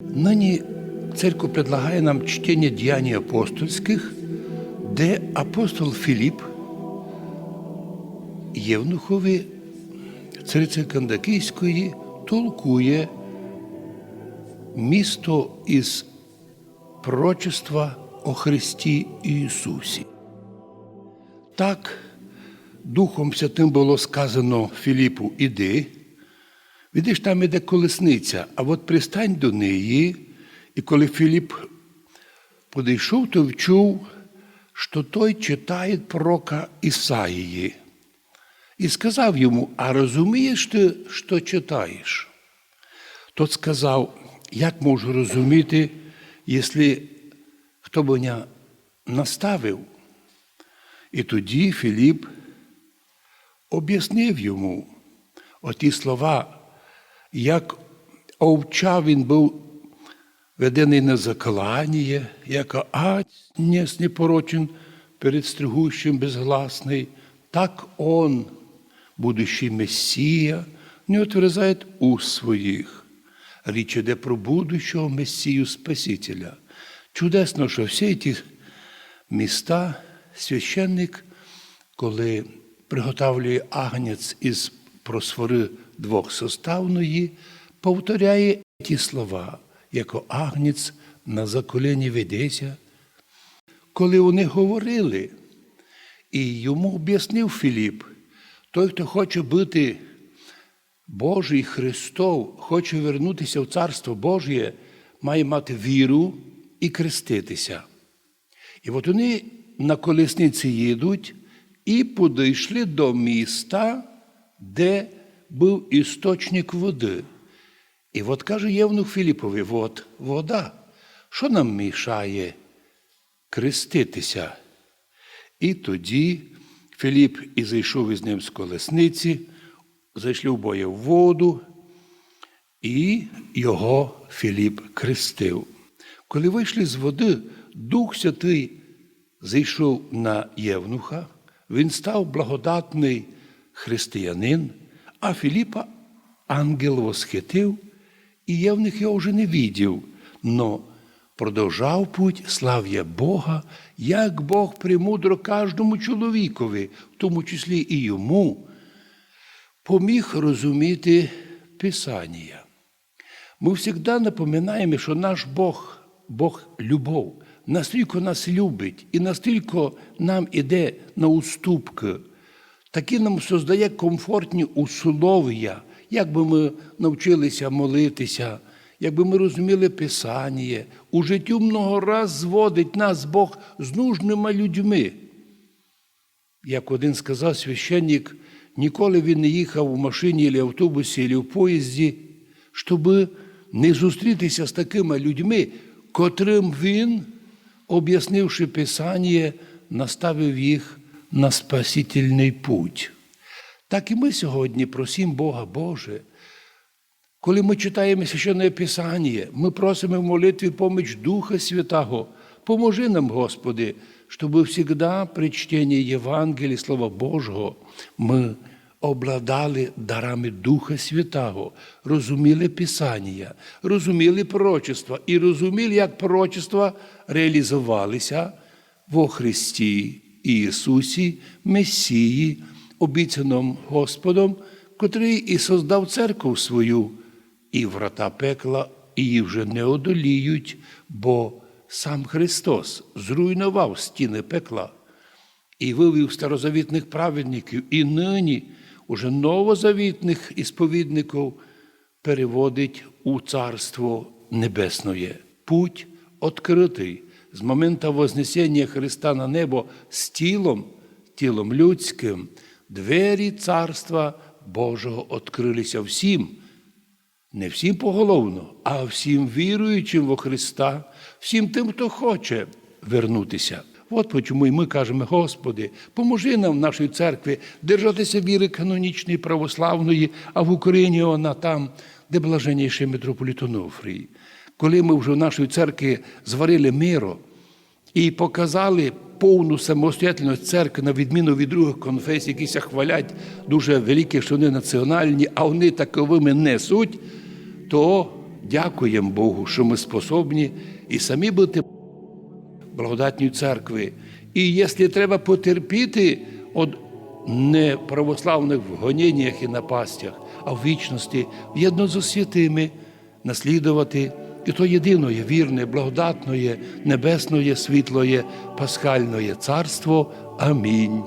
Ныне церковь предлагает нам чтение Деяний апостольских, де апостол Филипп Євнухові цариці Кандакійської толкує місто із пророчества о Христі Ісусі. Так, Духом Святим було сказано Філіпу, іди, Видиш, там іде колесниця, а от пристань до неї, і коли Філіп подійшов, то вчув, що той читає пророка Ісаїї. І сказав йому: А розумієш ти, що читаєш? Тот сказав, як можу розуміти, якщо хто б мене наставив? І тоді Філіп об'яснив йому оті слова, як овча він був ведений на заклання, як аць непорочен перед стригущим безгласний, так он, будущий Мессія, не отверзає уст своїх. Річ іде про будущого Мессію Спасителя. Чудесно, що всі ті міста священник, коли приготовлює агнець із просвори двохсоставної, повторяє ті слова, як агнець на заколені ведеться. Коли вони говорили, і йому об'яснив Філіп, той, хто хоче бути Божий Христов, хоче вернутися в Царство Божє, має мати віру і креститися. І от вони на колесниці їдуть і подійшли до міста, де був істочник води. І от каже Євнух Філіпові: от вода, що нам мішає креститися? І тоді Філіп і зайшов із ним з колесниці, зайшли вбоє в воду, і його Філіп крестив. Коли вийшли з води, Дух Святий зайшов на Євнуха, він став благодатний християнин, а Філіпа ангел восхитив, і Євнух його вже не відів, но продовжав путь слав'я Бога, як Бог премудро кожному чоловікові, в тому числі і йому, поміг розуміти Писання. Ми завжди напоминаємо, що наш Бог Бог любов, настільки нас любить і настільки нам іде на уступки, такі нам создає комфортні условия, як би ми навчилися молитися, якби ми розуміли Писання. У життю много раз зводить нас Бог з нужними людьми. Як один сказав священник, ніколи він не їхав у машині, або автобусі, або в поїзді, щоб не зустрітися з такими людьми, котрим він, об'яснивши Писання, наставив їх на спасительний путь. Так і ми сьогодні просимо Бога Боже. Коли ми читаємо священне Писання, ми просимо в молитві поміч Духа Святого. Поможи нам, Господи, щоб всегда при чтении Євангелія, Слова Божого, ми обладали дарами Духа Святого, розуміли Писання, розуміли пророчества і розуміли, як пророчества реалізувалися во Христі Ісусі, Месії, обіцяному Господом, котрий і создав церкву свою, і врата пекла її вже не одоліють, бо сам Христос зруйнував стіни пекла і вивів старозавітних праведників, і нині уже новозавітних ісповідників переводить у Царство Небесне. Путь відкритий з моменту Вознесення Христа на небо з тілом, тілом людським, двері Царства Божого відкрилися всім. Не всім поголовно, а всім віруючим во Христа, всім тим, хто хоче вернутися. От чому і ми кажемо, Господи, поможи нам в нашій церкві держатися віри канонічної православної, а в Україні вона там, де блаженніший митрополит Онуфрій. Коли ми вже в нашій церкві зварили миро і показали повну самостоятельність церкви, на відміну від других конфесій, які ся хвалять дуже великі, що вони національні, а вони таковими не суть, то дякуємо Богу, що ми способні і самі бути благодатньої церкви. І якщо треба потерпіти від неправославних гоніннях і напастях, а в вічності єдно з святими наслідувати і то єдине вірне, благодатноє, небесноє, світлоє, пасхальноє царство. Амінь.